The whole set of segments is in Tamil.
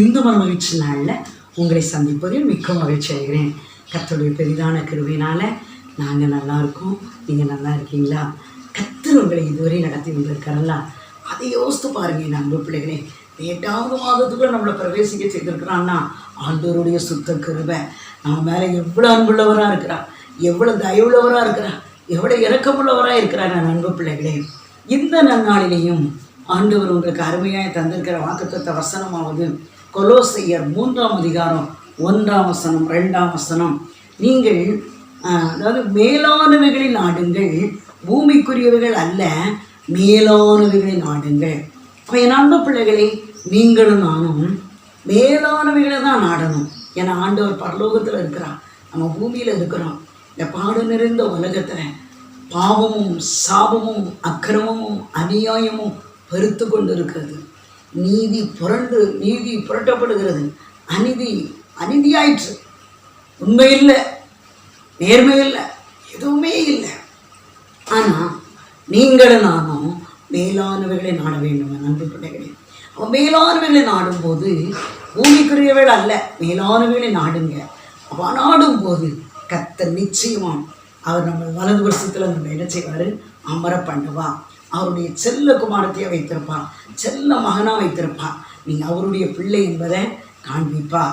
இந்த மன மகிழ்ச்சி நாளில் உங்களை சந்திப்பதில் மிக்க மகிழ்ச்சி அடைகிறேன். கத்தருடைய பெரிதான கருவினால் நாங்கள் நல்லா இருக்கோம். நீங்கள் நல்லா இருக்கீங்களா? கத்தர் உங்களை இதுவரை நடத்தி வந்திருக்காரல்ல? அதை யோசித்து பாருங்கள் என் அன்பு பிள்ளைகளே. எட்டாவது மாதத்துக்குள்ள நம்மளை பிரவேசிக்க செய்திருக்கிறான்னா ஆண்டோருடைய சுத்த கருவை நம்ம மேலே எவ்வளோ அன்புள்ளவராக இருக்கிறார் எவ்வளோ தயவுள்ளவராக இருக்கிறார் எவ்வளோ இறக்கமுள்ளவராக இருக்கிறார் நான் அன்பு பிள்ளைகளே. இந்த நன்னாளிலையும் ஆண்டவர் உங்களுக்கு அருமையாக தந்திருக்கிற வாக்குத்த வசனமாவது கொலோசையர் மூன்றாம் அதிகாரம் ஒன்றாம் வசனம் ரெண்டாம் வசனம். நீங்கள் அதாவது மேலானவைகளின் நாடுங்கள் பூமிக்குரியவைகள் அல்ல மேலானவைகளின் நாடுங்கள். அப்போ என் அன்பு பிள்ளைகளை நீங்களும் நானும் மேலானவைகளை தான் நாடணும் ஏன்னா ஆண்டவர் பரலோகத்தில் இருக்கிறான் நம்ம பூமியில் இருக்கிறோம். இந்த பாடு நிறைந்த உலகத்தில் பாவமும் சாபமும் அக்கிரமமும் அநியாயமும் பெருத்து கொண்டிருக்கிறது. நீதி புரண்டு நீதி புரட்டப்படுகிறது. அநீதி அநீதியாயிற்று. உண்மை இல்லை நேர்மை இல்லை எதுவுமே இல்லை. ஆனால் நீங்களும் நானும் மேலானவர்களை நாட வேண்டும் என் அன்பு பிள்ளைகளே. அவன் மேலானவர்களை நாடும்போது பூமிக்குரியவர்கள் அல்ல மேலானவர்களை நாடுங்க. அவ நாடும்போது கத்த நிச்சயமா அவர் நம்ம வலது வருஷத்தில் நம்ம என்ன செய்வார்? அமர பண்ணுவான் அவருடைய செல்ல குமாரத்தையே வைத்திருப்பா செல்ல மகனாக வைத்திருப்பா நீங்கள் அவருடைய பிள்ளை என்பதை காண்பிப்பா.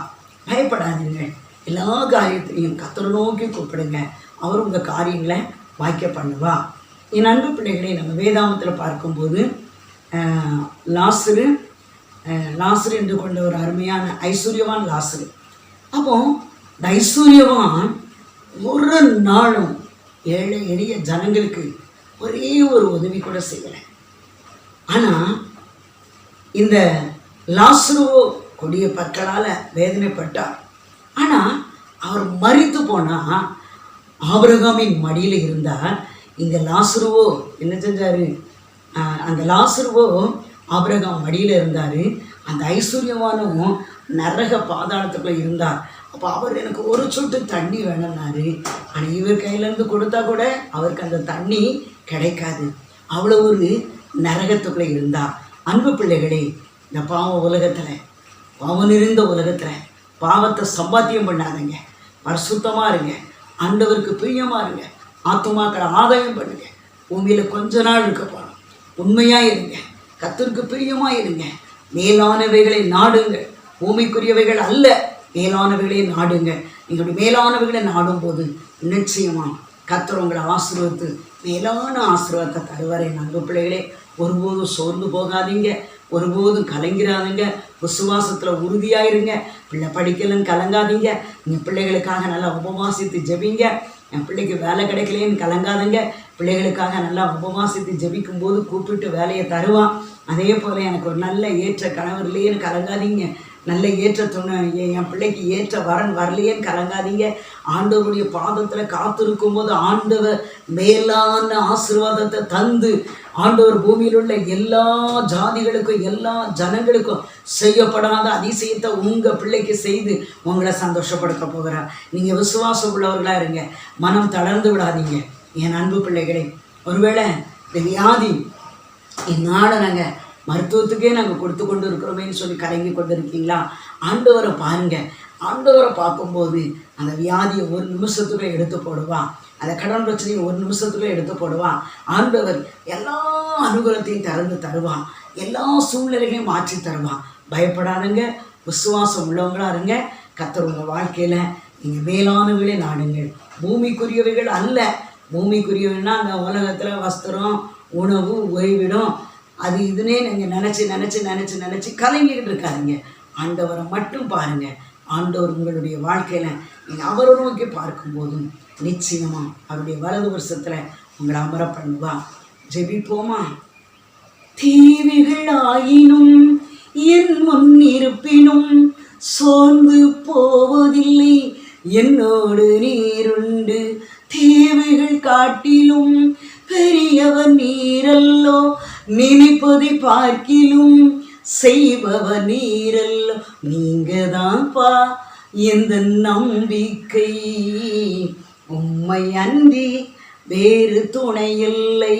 பயப்படாதீங்க. எல்லா காரியத்திலையும் கத்தரை நோக்கி கூப்பிடுங்க. அவர் உங்கள் காரியங்களை வாய்க்க பண்ணுவா. என் அன்பு பிள்ளைகளை நம்ம வேதாமத்தில் பார்க்கும்போது லாசரு லாசரு என்று கொண்ட ஒரு அருமையான ஐஸ்வர்யவான் லாசரு. அப்போ இந்த ஐஸ்வர்யவான் ஒரு நாளும் ஏழை எளிய ஜனங்களுக்கு ஒரே ஒரு உதவி கூட செய்யலை. ஆனால் இந்த லாசுருவோ கொடிய பற்களால் வேதனைப்பட்டார் ஆனால் அவர் மறித்து போனால் ஆபிரகாமின் மடியில் இருந்தார் இந்த லாசுருவோ என்ன செஞ்சார்? அந்த லாசுருவோ ஆபிரகாம் மடியில் இருந்தார். அந்த ஐஸ்வர்யவானும் நரக பாதாளத்துக்குள்ளே இருந்தார் அப்போ அவர் எனக்கு ஒரு சொட்டு தண்ணி வேணும்னாரு. ஆனால் இவர் கையிலேருந்து கொடுத்தா கூட அவருக்கு அந்த தண்ணி கிடைக்காது. அவ்வளோ ஒரு நரகத்துக்குள்ளே இருந்தால் அன்பு பிள்ளைகளே இந்த பாவ உலகத்தில் பாவம் இருந்த உலகத்தில் பாவத்தை சம்பாத்தியம் பண்ணாதீங்க. பரிசுத்தமாக இருங்க. ஆண்டவருக்கு பிரியமாக இருங்க. ஆத்துமாக்களை ஆதாயம் பண்ணுங்க. பூமியில் கொஞ்ச நாள் இருக்க போகிறோம் உண்மையாக இருங்க. கத்தருக்கு பிரியமாக இருங்க. மேலானவைகளை நாடுங்க பூமிக்குரியவைகள் அல்ல. மேலானவைகளை நாடுங்க நீங்கள் மேலானவைகளை நாடும் போது நிச்சயமாக கத்தர் உங்களை ஆசீர்வத்து மேலான ஆசீர்வாதத்தை தருவார். என் அன்பு பிள்ளைகளே ஒருபோதும் சோர்ந்து போகாதீங்க. ஒருபோதும் கலங்கிறாதீங்க. விசுவாசத்தில் உறுதியாயிருங்க. பிள்ளை படிக்கலன்னு கலங்காதீங்க. நீங்கள் பிள்ளைகளுக்காக நல்லா உபவாசித்து ஜெபிங்க. என் பிள்ளைக்கு வேலை கிடைக்கலேன்னு கலங்காதுங்க. பிள்ளைகளுக்காக நல்லா உபவாசித்து ஜபிக்கும் போது கூப்பிட்டு வேலையை தருவான். அதே போல் எனக்கு ஒரு நல்ல ஏற்ற கணவர் இல்லையேன்னு கலங்காதீங்க. நல்ல ஏற்ற துணை என் என் பிள்ளைக்கு ஏற்ற வரன் வரலையேன்னு கலங்காதீங்க. ஆண்டவருடைய பாதத்தில் காத்திருக்கும் போது ஆண்டவர் மேலான ஆசீர்வாதத்தை தந்து ஆண்டவர் பூமியில் உள்ள எல்லா ஜாதிகளுக்கும் எல்லா ஜனங்களுக்கும் செய்யப்படாத அதிசயத்தை உங்கள் பிள்ளைக்கு செய்து உங்களை சந்தோஷப்படுத்த போகிறார். நீங்கள் விசுவாசம் உள்ளவர்களாக இருங்க. மனம் தளர்ந்து விடாதீங்க. என் அன்பு பிள்ளைகளே ஒருவேளை இந்த வியாதி இந்நாளை நாங்கள் மருத்துவத்துக்கே நாங்கள் கொடுத்து கொண்டு இருக்கிறோமேன்னு சொல்லி கலங்கி கொண்டு இருக்கீங்களா ஆண்டவரை பாருங்க. ஆண்டவரை பார்க்கும்போது அந்த வியாதியை ஒரு நிமிஷத்துக்குள்ளே எடுத்து போடுவான் அந்த கடன் பிரச்சனையை ஒரு நிமிஷத்துக்குள்ளே எடுத்து போடுவான் ஆண்டவர் எல்லா அனுகூலத்தையும் திறந்து தருவான் எல்லா சூழ்நிலைகளையும் மாற்றி தருவான் பயப்படாதுங்க. விசுவாசம் உள்ளவங்களா இருங்க. கத்தர் உங்கள் வாழ்க்கையில் நீங்கள் மேலானவர்களே நாடுங்கள். பூமிக்குரியவைகள் அல்ல. பூமிக்குரியவைன்னா அந்த உலகத்தில் வஸ்திரம் உணவு ஓய்விடம் அது இதுனே நீங்கள் நினச்சி நினச்சி நினச்சி நினச்சி கலங்கிக்கிட்டு இருக்காதீங்க. ஆண்டவரை மட்டும் பாருங்கள் ஆண்டவர் உங்களுடைய வாழ்க்கையில் நீங்கள் அவரை நோக்கி பார்க்கும்போதும் நிச்சயமாக அவருடைய வலது வருஷத்தில் உங்களை அமர பண்ணுவா ஜெபிப்போமா? தீவிகள் ஆயினும் என் முன் இருப்பினும் சோர்ந்து போவதில்லை. என்னோடு நீருண்டு தீவுகள் காட்டிலும் பெரியவர் நீரல்லோ. நினைப்பதை பார்க்கிலும் செய்பவர் நீரல் நீங்க தான்ப்பா எந்த நம்பிக்கை. உம்மை அன்றி வேறு துணை இல்லை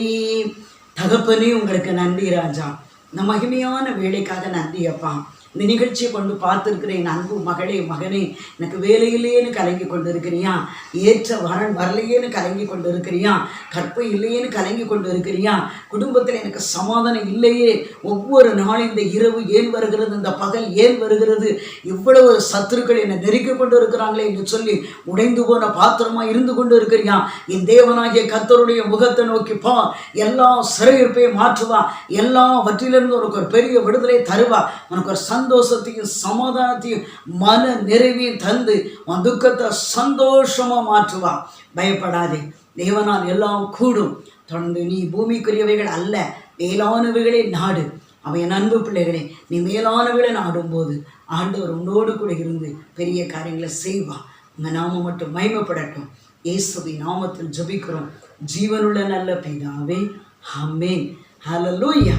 தகப்பனே உங்களுக்கு நன்றி ராஜா. இந்த மகிமையான வேலைக்காக நன்றி அப்பா இந்த நிகழ்ச்சியை கொண்டு பார்த்துருக்கிறேன் என் அன்பு மகளே மகனே எனக்கு வேலையில்லையேன்னு கலங்கி கொண்டு இருக்கிறியா ஏற்ற வரன் வரலையேன்னு கலங்கி கொண்டு இருக்கிறியா கற்பை இல்லையேன்னு கலங்கி கொண்டு இருக்கிறியா குடும்பத்தில் எனக்கு சமாதானம் இல்லையே. ஒவ்வொரு நாளும் இந்த இரவு ஏன் வருகிறது இந்த பகல் ஏன் வருகிறது? இவ்வளவு சத்துருக்கள் என்னை நெருக்கி கொண்டு இருக்கிறாங்களே என்று சொல்லி உடைந்து போன பாத்திரமா இருந்து கொண்டு இருக்கிறியா என் தேவனாகிய கத்தருடைய முகத்தை நோக்கி பா. எல்லா சிறையிருப்பையும் மாற்றுவா. எல்லாவற்றிலிருந்து உனக்கு ஒரு பெரிய விடுதலை தருவா. உனக்கு ஒரு சந்தோஷத்தையும் சமாதானத்தையும் மன நிறைவையும் தந்து உன் துக்கத்தை சந்தோஷமா மாற்றுவா பயப்படாதே. தேவனால் எல்லாம் கூடும். தொடர்ந்து நீ பூமிக்குரியவைகள் அல்ல. மேலானவைகளே நாடு. அவன் என் அன்பு பிள்ளைகளே நீ மேலானவைகளை நாடும்போது ஆண்டவர் உன்னோடு கூட இருந்து பெரிய காரியங்களை செய்வா உங்கள் நாமம் மட்டும் மயமப்படட்டும் இயேசுவை நாமத்தில் ஜபிக்கிறோம். ஜீவனுள்ள நல்ல பிதாவே ஆமென். ஹalleluya.